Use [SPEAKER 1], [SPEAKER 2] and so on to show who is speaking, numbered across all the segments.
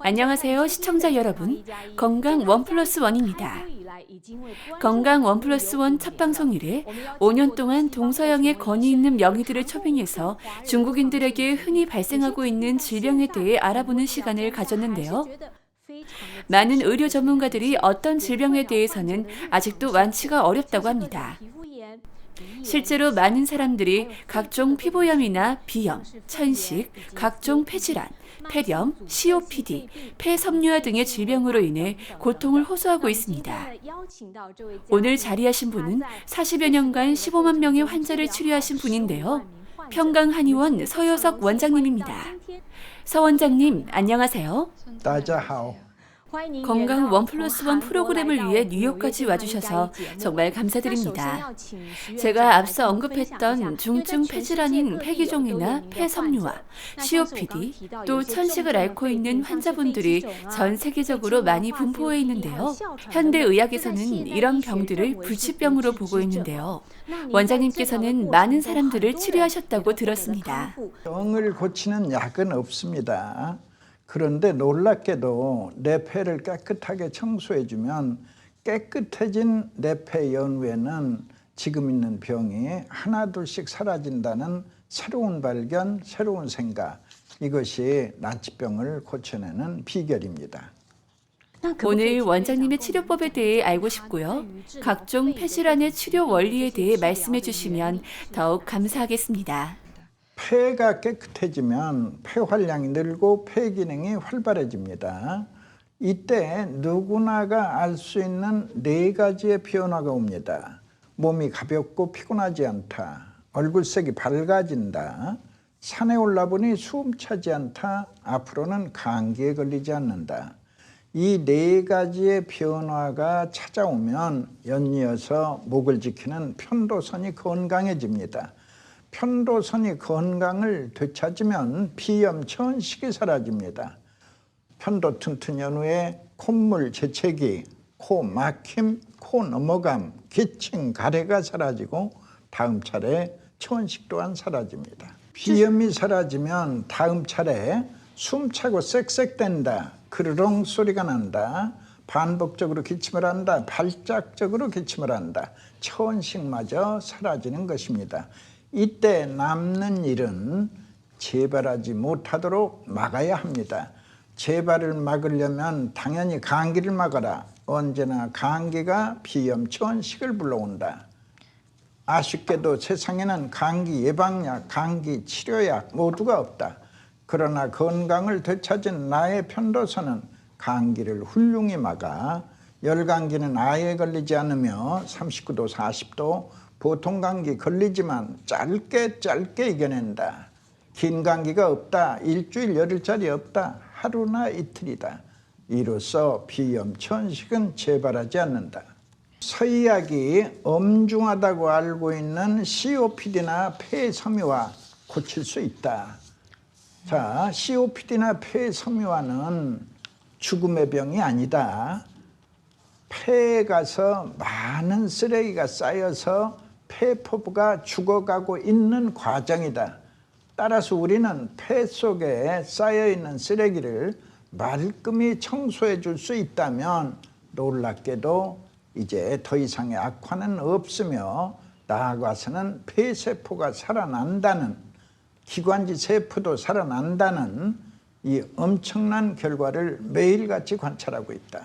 [SPEAKER 1] 안녕하세요, 시청자 여러분. 건강 원 플러스 원입니다. 건강 원 플러스 원 첫 방송 이래 5년 동안 동서양의 권위 있는 명의들을 초빙해서 중국인들에게 흔히 발생하고 있는 질병에 대해 알아보는 시간을 가졌는데요. 많은 의료 전문가들이 어떤 질병에 대해서는 아직도 완치가 어렵다고 합니다. 실제로 많은 사람들이 각종 피부염이나 비염, 천식, 각종 폐질환, 폐렴, COPD, 폐섬유화 등의 질병으로 인해 고통을 호소하고 있습니다. 오늘 자리하신 분은 40여 년간 15만 명의 환자를 치료하신 분인데요. 평강 한의원 서효석 원장님입니다. 서 원장님, 안녕하세요. 건강 원 플러스 원 프로그램을 위해 뉴욕까지 와주셔서 정말 감사드립니다. 제가 앞서 언급했던 중증 폐질환인 폐기종이나 폐섬유화, COPD, 또 천식을 앓고 있는 환자분들이 전 세계적으로 많이 분포해 있는데요. 현대 의학에서는 이런 병들을 불치병으로 보고 있는데요. 원장님께서는 많은 사람들을 치료하셨다고 들었습니다.
[SPEAKER 2] 병을 고치는 약은 없습니다. 그런데 놀랍게도 내 폐를 깨끗하게 청소해주면 깨끗해진 내 폐 연후에는 지금 있는 병이 하나둘씩 사라진다는 새로운 발견, 새로운 생각. 이것이 난치병을 고쳐내는 비결입니다.
[SPEAKER 1] 오늘 원장님의 치료법에 대해 알고 싶고요. 각종 폐질환의 치료 원리에 대해 말씀해 주시면 더욱 감사하겠습니다.
[SPEAKER 2] 폐가 깨끗해지면 폐활량이 늘고 폐 기능이 활발해집니다. 이때 누구나가 알 수 있는 네 가지의 변화가 옵니다. 몸이 가볍고 피곤하지 않다. 얼굴색이 밝아진다. 산에 올라보니 숨 차지 않다. 앞으로는 감기에 걸리지 않는다. 이 네 가지의 변화가 찾아오면 연이어서 목을 지키는 편도선이 건강해집니다. 편도선이 건강을 되찾으면 비염, 천식이 사라집니다. 편도 튼튼 연후에 콧물 재채기, 코 막힘, 코 넘어감, 기침, 가래가 사라지고 다음 차례 천식 또한 사라집니다. 비염이 사라지면 다음 차례 숨차고 쌕쌕댄다. 그르렁 소리가 난다. 반복적으로 기침을 한다. 발작적으로 기침을 한다. 천식마저 사라지는 것입니다. 이때 남는 일은 재발하지 못하도록 막아야 합니다. 재발을 막으려면 당연히 감기를 막아라. 언제나 감기가 비염, 천식을 불러온다. 아쉽게도 세상에는 감기 예방약, 감기 치료약 모두가 없다. 그러나 건강을 되찾은 나의 편도선은 감기를 훌륭히 막아 열감기는 아예 걸리지 않으며 39도, 40도 보통 감기 걸리지만 짧게 짧게 이겨낸다. 긴 감기가 없다. 일주일 열흘짜리 없다. 하루나 이틀이다. 이로써 비염, 천식은 재발하지 않는다. 서의학이 엄중하다고 알고 있는 COPD나 폐섬유화 고칠 수 있다. 자, COPD나 폐섬유화는 죽음의 병이 아니다. 폐에 가서 많은 쓰레기가 쌓여서 폐포부가 죽어가고 있는 과정이다. 따라서 우리는 폐 속에 쌓여 있는 쓰레기를 말끔히 청소해 줄 수 있다면 놀랍게도 이제 더 이상의 악화는 없으며 나아가서는 폐세포가 살아난다는 기관지 세포도 살아난다는 이 엄청난 결과를 매일같이 관찰하고 있다.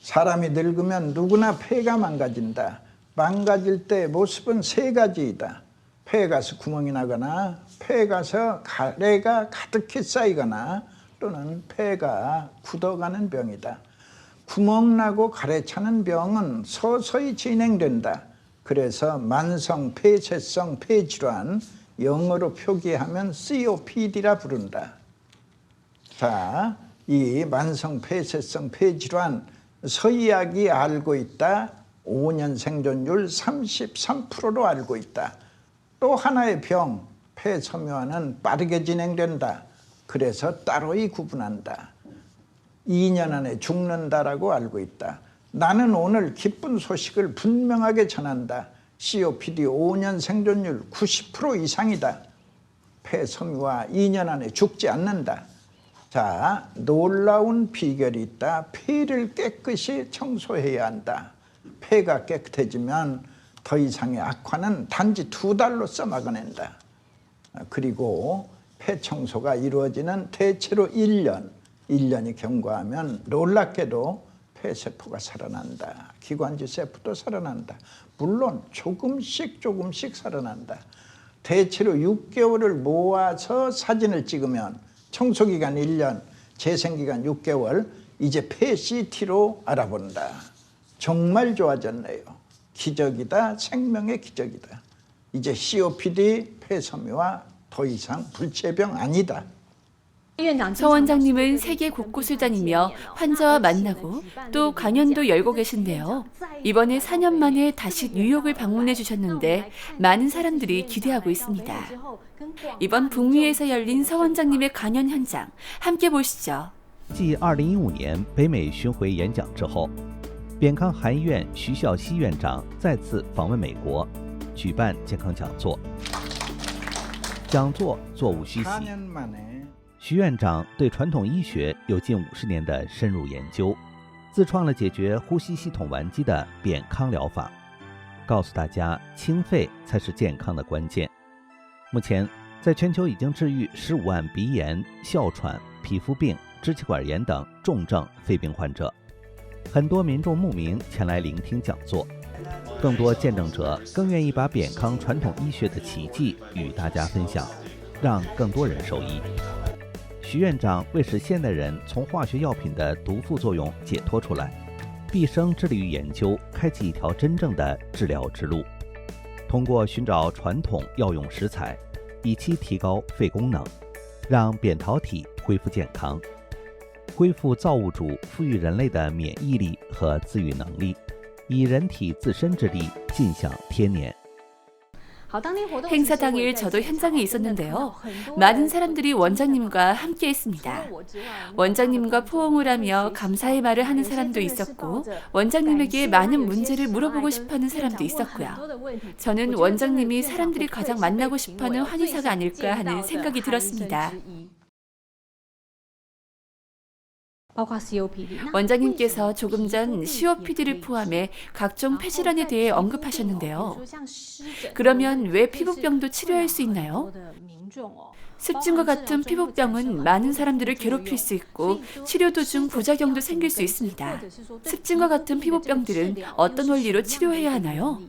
[SPEAKER 2] 사람이 늙으면 누구나 폐가 망가진다. 망가질 때 모습은 세 가지이다. 폐에 가서 구멍이 나거나 폐에 가서 가래가 가득히 쌓이거나 또는 폐가 굳어가는 병이다. 구멍 나고 가래 차는 병은 서서히 진행된다. 그래서 만성 폐쇄성 폐질환 영어로 표기하면 COPD라 부른다. 자, 이 만성 폐쇄성 폐질환 서의학이 알고 있다. 5년 생존율 33%로 알고 있다. 또 하나의 병, 폐섬유화는 빠르게 진행된다. 그래서 따로 이 구분한다. 2년 안에 죽는다라고 알고 있다. 나는 오늘 기쁜 소식을 분명하게 전한다. COPD 5년 생존율 90% 이상이다. 폐섬유화 2년 안에 죽지 않는다. 자, 놀라운 비결이 있다. 폐를 깨끗이 청소해야 한다. 폐가 깨끗해지면 더 이상의 악화는 단지 두 달로 써 막아낸다. 아, 그리고 폐 청소가 이루어지는 대체로 1년, 1년이 경과하면 놀랍게도 폐세포가 살아난다. 기관지 세포도 살아난다. 물론 조금씩 조금씩 살아난다. 대체로 6개월을 모아서 사진을 찍으면 청소기간 1년, 재생기간 6개월, 이제 폐 CT로 알아본다. 정말 좋아졌네요. 기적이다. 생명의 기적이다. 이제 COPD 폐섬유와 더 이상 불치병 아니다.
[SPEAKER 1] 서 원장님은 세계 곳곳을 다니며 환자와 만나고 또 강연도 열고 계신데요. 이번에 4년 만에 다시 뉴욕을 방문해 주셨는데 많은 사람들이 기대하고 있습니다. 이번 북미에서 열린 서 원장님의 강연 현장 함께 보시죠.
[SPEAKER 3] 继2015年北美巡回演讲之后， 扁康韩医院徐孝熙院长再次访问美国，举办健康讲座。讲座座无虚席。徐院长对传统医学有近五十年的深入研究，自创了解决呼吸系统顽疾的扁康疗法，告诉大家清肺才是健康的关键。目前，在全球已经治愈十五万鼻炎、哮喘、皮肤病、支气管炎等重症肺病患者。很多民众慕名前来聆听讲座，更多见证者更愿意把扁康传统医学的奇迹与大家分享，让更多人受益。徐院长为使现代人从化学药品的毒副作用解脱出来，毕生致力于研究，开启一条真正的治疗之路。通过寻找传统药用食材，以期提高肺功能，让扁桃体恢复健康，恢复造物主赋予人类的免疫力和自愈能力，以人体自身之力尽享天年。
[SPEAKER 1] 행사 당일 저도 현장에 있었는데요. 많은 사람들이 원장님과 함께 했습니다. 원장님과 포옹을 하며 감사의 말을 하는 사람도 있었고, 원장님에게 많은 문제를 물어보고 싶어 하는 사람도 있었고요. 저는 원장님이 사람들이 가장 만나고 싶어 하는 환의사가 아닐까 하는 생각이 들었습니다. 원장님께서 조금 전 COPD를 포함해 각종 폐질환에 대해 언급하셨는데요. 그러면 왜 피부병도 치료할 수 있나요? 습진과 같은 피부병은 많은 사람들을 괴롭힐 수 있고 치료 도중 부작용도 생길 수 있습니다. 습진과 같은 피부병들은 어떤 원리로 치료해야 하나요?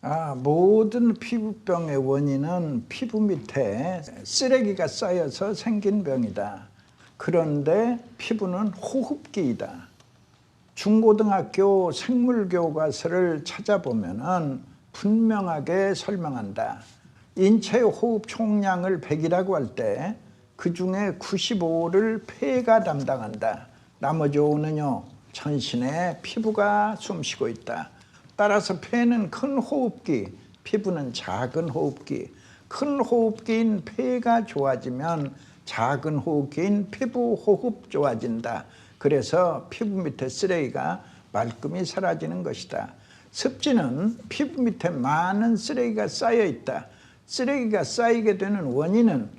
[SPEAKER 2] 아, 모든 피부병의 원인은 피부 밑에 쓰레기가 쌓여서 생긴 병이다. 그런데 피부는 호흡기이다. 중고등학교 생물 교과서를 찾아보면은 분명하게 설명한다. 인체 호흡 총량을 100이라고 할 때 그 중에 95를 폐가 담당한다. 나머지 5는요, 전신에 피부가 숨쉬고 있다. 따라서 폐는 큰 호흡기, 피부는 작은 호흡기. 큰 호흡기인 폐가 좋아지면 작은 호흡기인 피부 호흡 좋아진다. 그래서 피부 밑에 쓰레기가 말끔히 사라지는 것이다. 습진은 피부 밑에 많은 쓰레기가 쌓여 있다. 쓰레기가 쌓이게 되는 원인은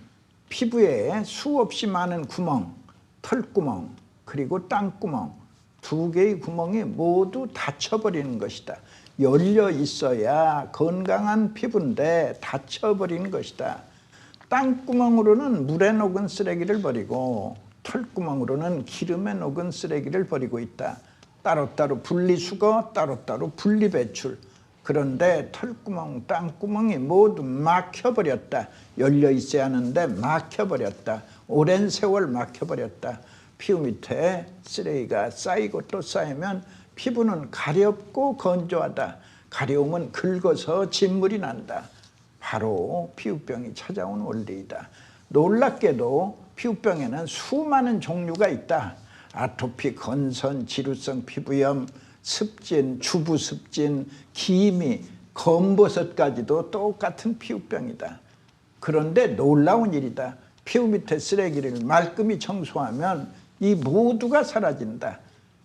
[SPEAKER 2] 피부에 수없이 많은 구멍, 털구멍, 그리고 땅구멍, 두 개의 구멍이 모두 닫혀버리는 것이다. 열려 있어야 건강한 피부인데 닫혀버리는 것이다. 땅구멍으로는 물에 녹은 쓰레기를 버리고 털구멍으로는 기름에 녹은 쓰레기를 버리고 있다. 따로따로 분리수거, 따로따로 분리배출. 그런데 털구멍, 땅구멍이 모두 막혀버렸다. 열려 있어야 하는데 막혀버렸다. 오랜 세월 막혀버렸다. 피부 밑에 쓰레기가 쌓이고 또 쌓이면 피부는 가렵고 건조하다. 가려우면 긁어서 진물이 난다. 바로 피부병이 찾아온 원리이다. 놀랍게도 피부병에는 수많은 종류가 있다. 아토피, 건선, 지루성 피부염, 습진, 주부습진, 기미, 검버섯까지도 똑같은 피부병이다. 그런데 놀라운 일이다. 피부 밑에 쓰레기를 말끔히 청소하면 이 모두가 사라진다.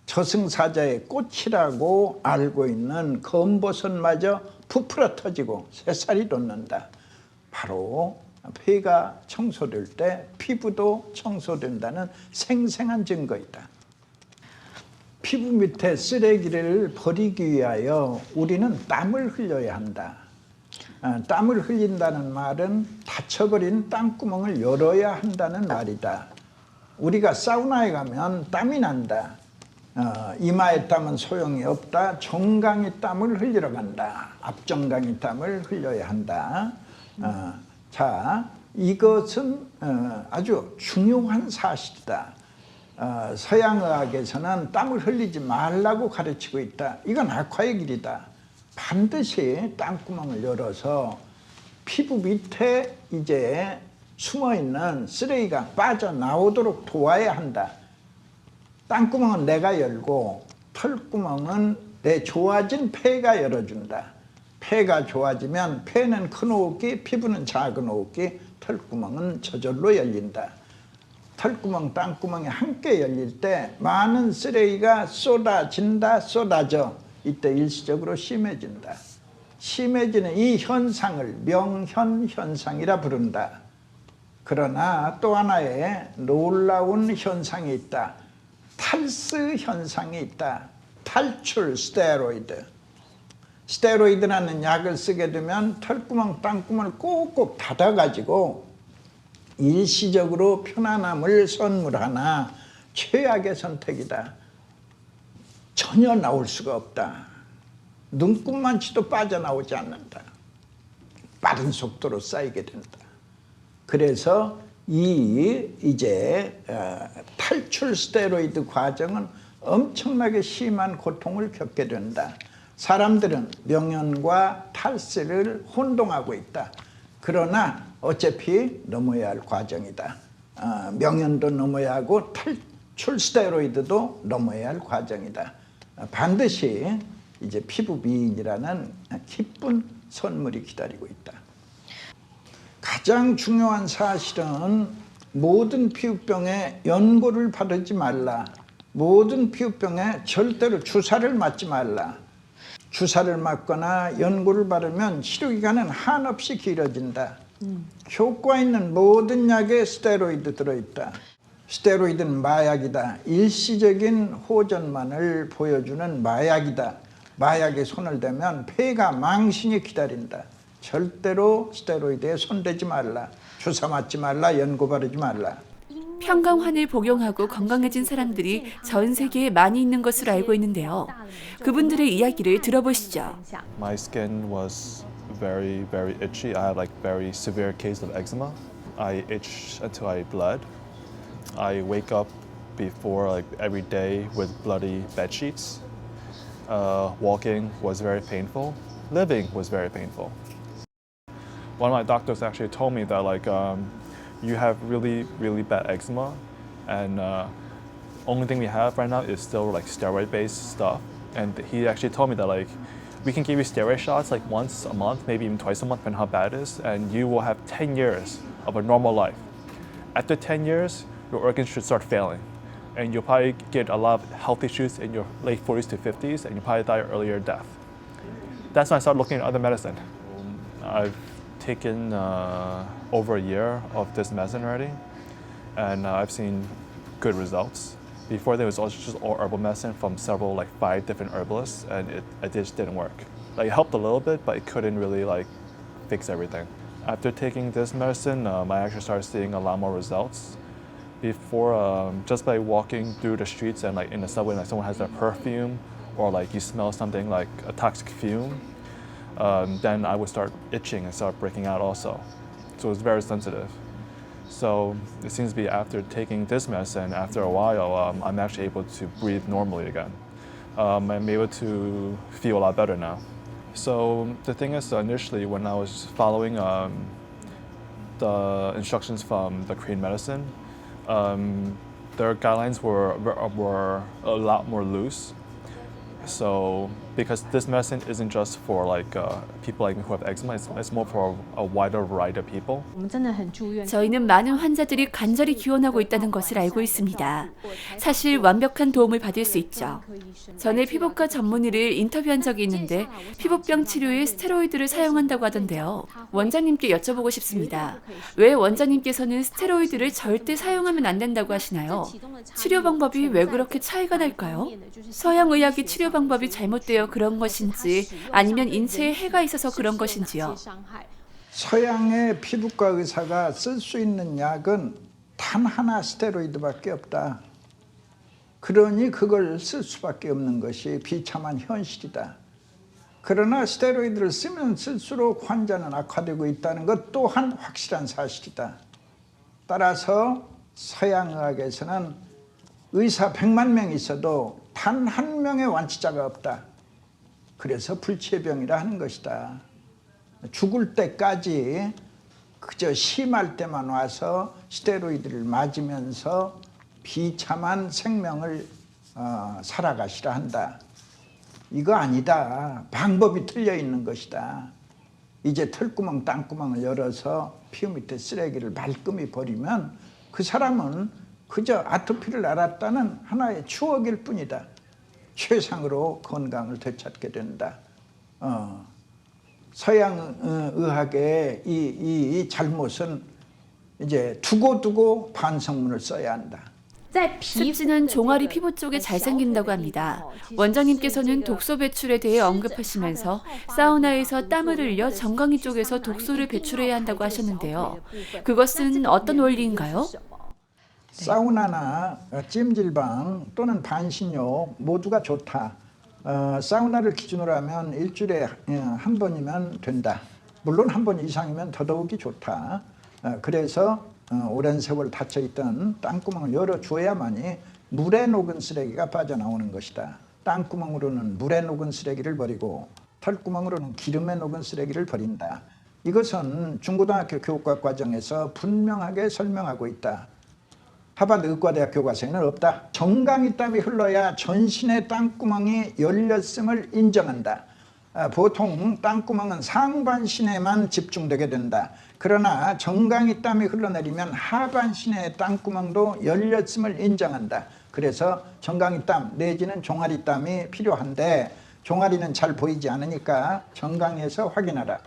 [SPEAKER 2] 저승사자의 꽃이라고 알고 있는 검버섯마저 부풀어 터지고 새살이 돋는다. 바로 폐가 청소될 때 피부도 청소된다는 생생한 증거이다. 피부 밑에 쓰레기를 버리기 위하여 우리는 땀을 흘려야 한다. 아, 땀을 흘린다는 말은 닫혀버린 땅구멍을 열어야 한다는 말이다. 우리가 사우나에 가면 땀이 난다. 어, 이마에 땀은 소용이 없다. 정강이 땀을 흘리러 간다. 앞정강이 땀을 흘려야 한다. 어, 자, 이것은 어, 아주 중요한 사실이다. 어, 서양의학에서는 땀을 흘리지 말라고 가르치고 있다. 이건 악화의 길이다. 반드시 땅구멍을 열어서 피부 밑에 이제 숨어 있는 쓰레기가 빠져나오도록 도와야 한다. 땅구멍은 내가 열고 털구멍은 내 좋아진 폐가 열어준다. 폐가 좋아지면 폐는 큰 호흡기, 피부는 작은 호흡기, 털구멍은 저절로 열린다. 털구멍, 땅구멍이 함께 열릴 때 많은 쓰레기가 쏟아진다, 쏟아져. 이때 일시적으로 심해진다. 심해지는 이 현상을 명현 현상이라 부른다. 그러나 또 하나의 놀라운 현상이 있다. 탈스 현상이 있다. 탈출 스테로이드. 스테로이드라는 약을 쓰게 되면 털구멍, 땅구멍을 꼭꼭 닫아가지고 일시적으로 편안함을 선물하나 최악의 선택이다. 전혀 나올 수가 없다. 눈금만치도 빠져나오지 않는다. 빠른 속도로 쌓이게 된다. 그래서 이 이제 어, 탈출 스테로이드 과정은 엄청나게 심한 고통을 겪게 된다. 사람들은 명현과 탈세를 혼동하고 있다. 그러나 어차피 넘어야 할 과정이다. 어, 명현도 넘어야 하고 탈출 스테로이드도 넘어야 할 과정이다. 어, 반드시 이제 피부 미인이라는 기쁜 선물이 기다리고 있다. 가장 중요한 사실은 모든 피부병에 연고를 바르지 말라. 모든 피부병에 절대로 주사를 맞지 말라. 주사를 맞거나 연고를 바르면 치료 기간은 한없이 길어진다. 효과 있는 모든 약에 스테로이드 들어있다. 스테로이드는 마약이다. 일시적인 호전만을 보여주는 마약이다. 마약에 손을 대면 폐가 망신이 기다린다. 절대로 스테로이드에 손대지 말라. 주사 맞지 말라. 연고 바르지 말라.
[SPEAKER 1] 평강환을 복용하고 건강해진 사람들이 전 세계에 많이 있는 것으로 알고 있는데요. 그분들의 이야기를 들어보시죠.
[SPEAKER 4] My skin was very, very itchy. I had like very severe case of eczema. I itch until I bled. I wake up before like every day with bloody bed sheets. Uh, walking was very painful. Living was very painful. One of my doctors actually told me that like um, you have really, really bad eczema, and uh, only thing we have right now is still like steroid-based stuff. And he actually told me that like we can give you steroid shots like once a month, maybe even twice a month, depending how bad it is, and you will have 10 years of a normal life. After 10 years, your organs should start failing, and you'll probably get a lot of health issues in your late 40s to 50s, and you'll probably die earlier death. That's when I started looking at other medicine. I've taken uh, over a year of this medicine already, and uh, I've seen good results. Before there was just all herbal medicine from several like five different herbalists, and it, it just didn't work. Like it helped a little bit, but it couldn't really like fix everything. After taking this medicine, um, I actually started seeing a lot more results. Before, um, just by walking through the streets and like in the subway, like someone has their perfume, or like you smell something like a toxic fume, um, then I would start itching and start breaking out also. So it was very sensitive. So it seems to be after taking this medicine, after a while, um, I'm actually able to breathe normally again. Um, I'm able to feel a lot better now. So the thing is, uh, initially when I was following um, the instructions from the Korean medicine, um, their guidelines were were a lot more loose. So because this medicine isn't just for like uh, people like me who have eczema. It's, it's more for a wider variety of people.
[SPEAKER 1] 저희는 많은 환자들이 간절히 기원하고 있다는 것을 알고 있습니다. 사실 완벽한 도움을 받을 수 있죠. 전에 피부과 전문의를 인터뷰한 적이 있는데 피부병 치료에 스테로이드를 사용한다고 하던데요. 원장님께 여쭤보고 싶습니다. 왜 원장님께서는 스테로이드를 절대 사용하면 안 된다고 하시나요? 치료 방법이 왜 그렇게 차이가 날까요? 서양 의학이 치료 방법이 잘못되어 그런 것인지 아니면 인체에 해가 있어서 그런 것인지요.
[SPEAKER 2] 서양의 피부과 의사가 쓸 수 있는 약은 단 하나 스테로이드밖에 없다. 그러니 그걸 쓸 수밖에 없는 것이 비참한 현실이다. 그러나 스테로이드를 쓰면 쓸수록 환자는 악화되고 있다는 것 또한 확실한 사실이다. 따라서 서양의학에서는 의사 100만 명 있어도 단 한 명의 완치자가 없다. 그래서 불치병이라 하는 것이다. 죽을 때까지 그저 심할 때만 와서 스테로이드를 맞으면서 비참한 생명을 어, 살아가시라 한다. 이거 아니다. 방법이 틀려 있는 것이다. 이제 털구멍, 땅구멍을 열어서 피부 밑에 쓰레기를 말끔히 버리면 그 사람은 그저 아토피를 앓았다는 하나의 추억일 뿐이다. 최상으로 건강을 되찾게 된다. 어. 서양 어, 의학의 이, 이, 이 잘못은 이제 두고두고 반성문을 써야 한다.
[SPEAKER 1] 습진은 종아리 피부 쪽에 잘 생긴다고 합니다. 원장님께서는 독소 배출에 대해 언급하시면서 사우나에서 땀을 흘려 정강이 쪽에서 독소를 배출해야 한다고 하셨는데요. 그것은 어떤 원리인가요?
[SPEAKER 2] 사우나나 찜질방 또는 반신욕 모두가 좋다. 어, 사우나를 기준으로 하면 일주일에 어, 한 번이면 된다. 물론 한 번 이상이면 더더욱이 좋다. 어, 그래서 어, 오랜 세월 닫혀 있던 땅구멍을 열어 주어야만이 물에 녹은 쓰레기가 빠져나오는 것이다. 땅구멍으로는 물에 녹은 쓰레기를 버리고 털구멍으로는 기름에 녹은 쓰레기를 버린다. 이것은 중고등학교 교육과 과정에서 분명하게 설명하고 있다. 하버드 의과대학 교과서에는 없다. 정강이 땀이 흘러야 전신의 땅구멍이 열렸음을 인정한다. 아, 보통 땅구멍은 상반신에만 집중되게 된다. 그러나 정강이 땀이 흘러내리면 하반신의 땅구멍도 열렸음을 인정한다. 그래서 정강이 땀 내지는 종아리 땀이 필요한데 종아리는 잘 보이지 않으니까 정강에서 확인하라.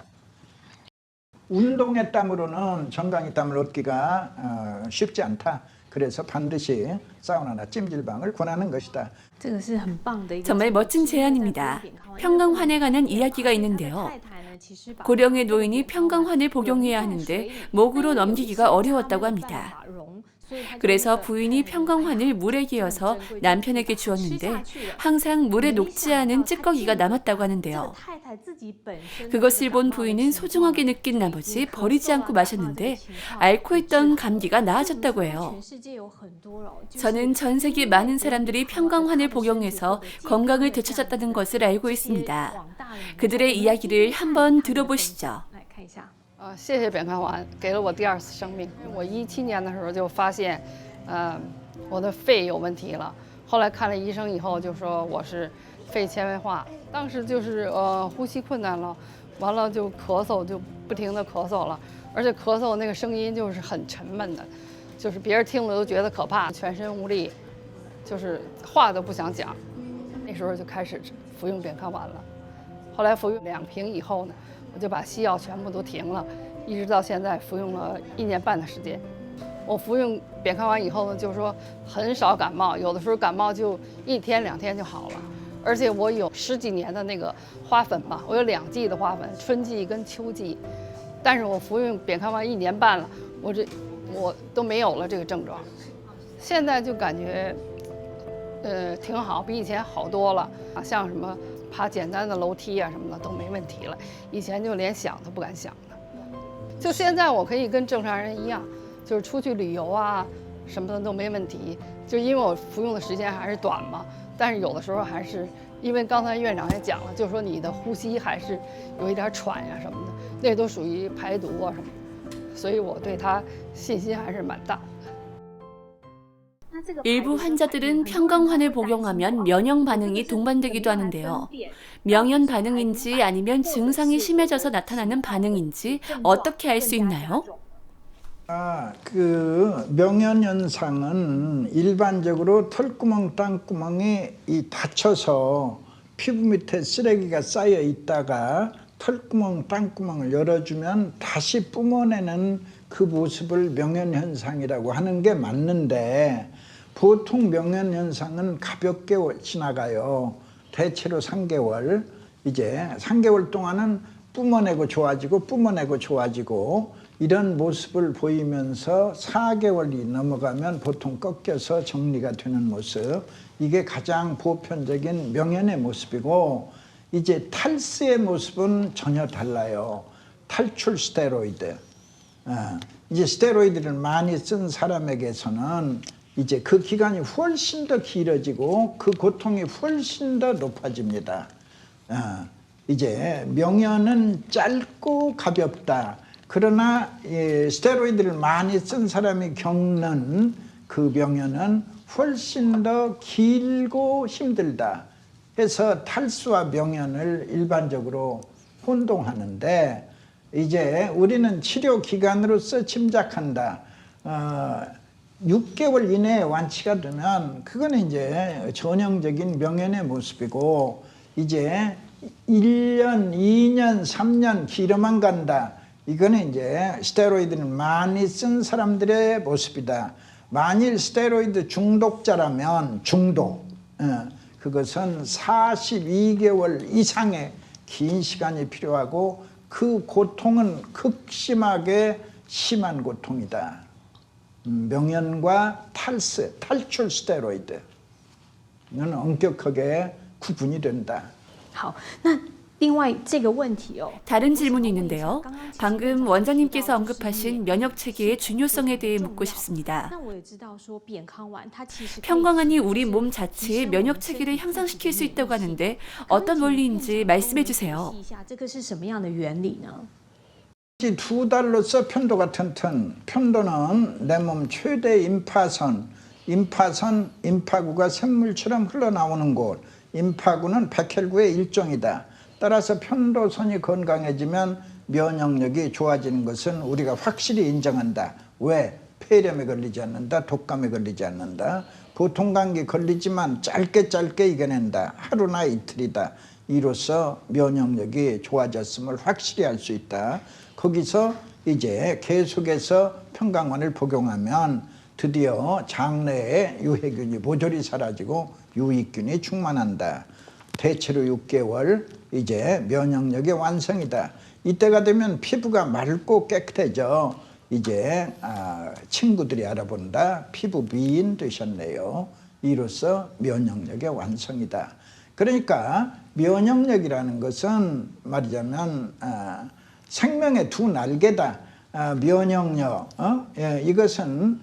[SPEAKER 2] 운동의 땀으로는 정강이 땀을 얻기가 어, 쉽지 않다. 그래서 반드시 사우나나 찜질방을 권하는 것이다.
[SPEAKER 1] 정말 멋진 제안입니다. 평강환에 관한 이야기가 있는데요. 고령의 노인이 평강환을 복용해야 하는데 목으로 넘기기가 어려웠다고 합니다. 그래서 부인이 평강환을 물에 기어서 남편에게 주었는데 항상 물에 녹지 않은 찌꺼기가 남았다고 하는데요. 그것을 본 부인은 소중하게 느낀 나머지 버리지 않고 마셨는데 앓고 있던 감기가 나아졌다고 해요. 저는 전 세계 많은 사람들이 평강환을 복용해서 건강을 되찾았다는 것을 알고 있습니다. 그들의 이야기를 한번 들어보시죠.
[SPEAKER 5] 啊。谢谢扁康丸给了我第二次生命。我一七年的时候就发现，呃，我的肺有问题了。后来看了医生以后，就说我是肺纤维化。当时就是呃呼吸困难了，完了就咳嗽，就不停的咳嗽了，而且咳嗽那个声音就是很沉闷的，就是别人听了都觉得可怕，全身无力，就是话都不想讲。那时候就开始服用扁康丸了。后来服用两瓶以后呢，我就把西药全部都停了，一直到现在服用了一年半的时间。我服用扁康丸以后呢，就是说很少感冒，有的时候感冒就一天两天就好了。而且我有十几年的那个花粉吧，我有两季的花粉，春季跟秋季。但是我服用扁康丸一年半了，我这我都没有了这个症状。现在就感觉，呃，挺好，比以前好多了。啊，像什么爬简单的楼梯啊什么的都没问题了，以前就连想都不敢想的。就现在我可以跟正常人一样，就是出去旅游啊什么的都没问题。就因为我服用的时间还是短嘛，但是有的时候还是因为刚才院长也讲了，就是说你的呼吸还是有一点喘呀、什么的，那都属于排毒啊什么的，所以我对他信心还是蛮大。
[SPEAKER 1] 일부 환자들은 평강환을 복용하면 면역 반응이 동반되기도 하는데요. 명현 반응인지 아니면 증상이 심해져서 나타나는 반응인지 어떻게 알 수 있나요?
[SPEAKER 2] 아, 그 명현 현상은 일반적으로 털구멍, 땅구멍이 이 닫혀서 피부 밑에 쓰레기가 쌓여 있다가 털구멍, 땅구멍을 열어주면 다시 뿜어내는 그 모습을 명현 현상이라고 하는 게 맞는데 보통 명현 현상은 가볍게 지나가요. 대체로 3개월. 이제 3개월 동안은 뿜어내고 좋아지고 뿜어내고 좋아지고 이런 모습을 보이면서 4개월이 넘어가면 보통 꺾여서 정리가 되는 모습. 이게 가장 보편적인 명현의 모습이고 이제 탈스의 모습은 전혀 달라요. 탈출 스테로이드. 어, 이제 스테로이드를 많이 쓴 사람에게서는 이제 그 기간이 훨씬 더 길어지고 그 고통이 훨씬 더 높아집니다. 어, 이제 명현은 짧고 가볍다. 그러나 이 스테로이드를 많이 쓴 사람이 겪는 그 명현은 훨씬 더 길고 힘들다. 해서 탈수와 명현을 일반적으로 혼동하는데 이제 우리는 치료 기간으로서 짐작한다. 어, 6개월 이내에 완치가 되면 그거는 이제 전형적인 명현의 모습이고 이제 1년, 2년, 3년 길어만 간다. 이거는 이제 스테로이드를 많이 쓴 사람들의 모습이다. 만일 스테로이드 중독자라면 중독, 어, 그것은 42개월 이상의 긴 시간이 필요하고 그 고통은 극심하게 심한 고통이다. 명연과 탈세, 탈출 스테로이드는 엄격하게 구분이 된다.
[SPEAKER 1] 다른 질문이 있는데요. 방금 원장님께서 언급하신 면역 체계의 중요성에 대해 묻고 싶습니다. 평강안이 우리 몸 자체의 면역 체계를 향상시킬 수 있다고 하는데 어떤 원리인지 말씀해 주세요.
[SPEAKER 2] 두 달로서 편도가 튼튼. 편도는 내 몸 최대 임파선. 임파선, 임파구가 샘물처럼 흘러나오는 곳. 임파구는 백혈구의 일종이다. 따라서 편도선이 건강해지면 면역력이 좋아지는 것은 우리가 확실히 인정한다. 왜? 폐렴에 걸리지 않는다. 독감에 걸리지 않는다. 보통 감기 걸리지만 짧게 짧게 이겨낸다. 하루나 이틀이다. 이로써 면역력이 좋아졌음을 확실히 알 수 있다. 거기서 이제 계속해서 평강원을 복용하면 드디어 장내에 유해균이 모조리 사라지고 유익균이 충만한다. 대체로 6개월 이제 면역력의 완성이다. 이때가 되면 피부가 맑고 깨끗해져 이제 아, 친구들이 알아본다. 피부 미인 되셨네요. 이로써 면역력의 완성이다. 그러니까 면역력이라는 것은 말하자면 아, 생명의 두 날개다. 아, 면역력 어? 예, 이것은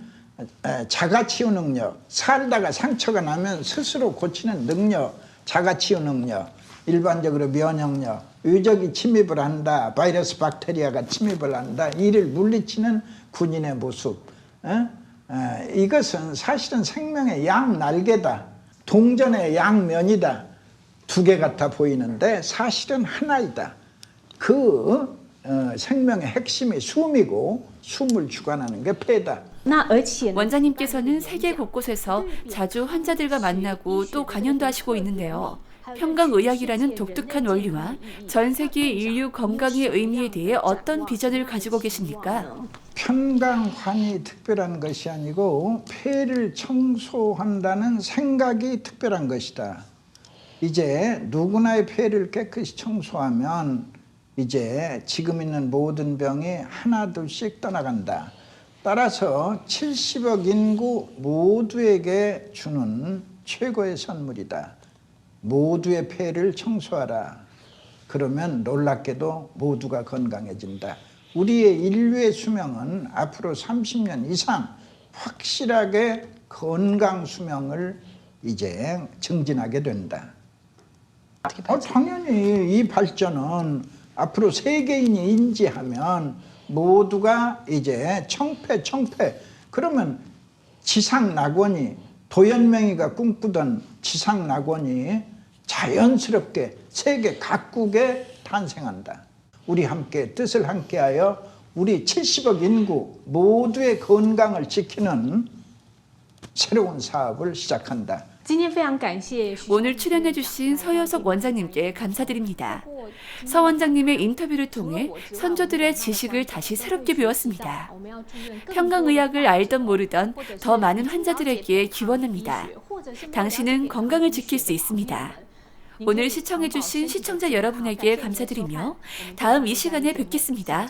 [SPEAKER 2] 에, 자가치유 능력, 살다가 상처가 나면 스스로 고치는 능력, 자가치유 능력, 일반적으로 면역력, 유적이 침입을 한다, 바이러스 박테리아가 침입을 한다, 이를 물리치는 군인의 모습. 어? 에, 이것은 사실은 생명의 양 날개다, 동전의 양면이다. 두 개 같아 보이는데 사실은 하나이다. 그 어, 생명의 핵심이 숨이고 숨을 주관하는 게 폐다.
[SPEAKER 1] 원장님께서는 세계 곳곳에서 자주 환자들과 만나고 또 강연도 하시고 있는데요. 평강의학이라는 독특한 원리와 전 세계 인류 건강의 의미에 대해 어떤 비전을 가지고 계십니까?
[SPEAKER 2] 평강환이 특별한 것이 아니고 폐를 청소한다는 생각이 특별한 것이다. 이제 누구나의 폐를 깨끗이 청소하면 이제 지금 있는 모든 병이 하나둘씩 떠나간다. 따라서 70억 인구 모두에게 주는 최고의 선물이다. 모두의 폐를 청소하라. 그러면 놀랍게도 모두가 건강해진다. 우리의 인류의 수명은 앞으로 30년 이상 확실하게 건강 수명을 이제 증진하게 된다. 어, 당연히 이 발전은 앞으로 세계인이 인지하면 모두가 이제 청패 청패 그러면 지상 낙원이 도연명이가 꿈꾸던 지상 낙원이 자연스럽게 세계 각국에 탄생한다. 우리 함께 뜻을 함께하여 우리 70억 인구 모두의 건강을 지키는 새로운 사업을 시작한다.
[SPEAKER 1] 오늘 출연해주신 서여석 원장님께 감사드립니다. 서 원장님의 인터뷰를 통해 선조들의 지식을 다시 새롭게 배웠습니다. 평강의학을 알던 모르던 더 많은 환자들에게 기원합니다. 당신은 건강을 지킬 수 있습니다. 오늘 시청해주신 시청자 여러분에게 감사드리며 다음 이 시간에 뵙겠습니다.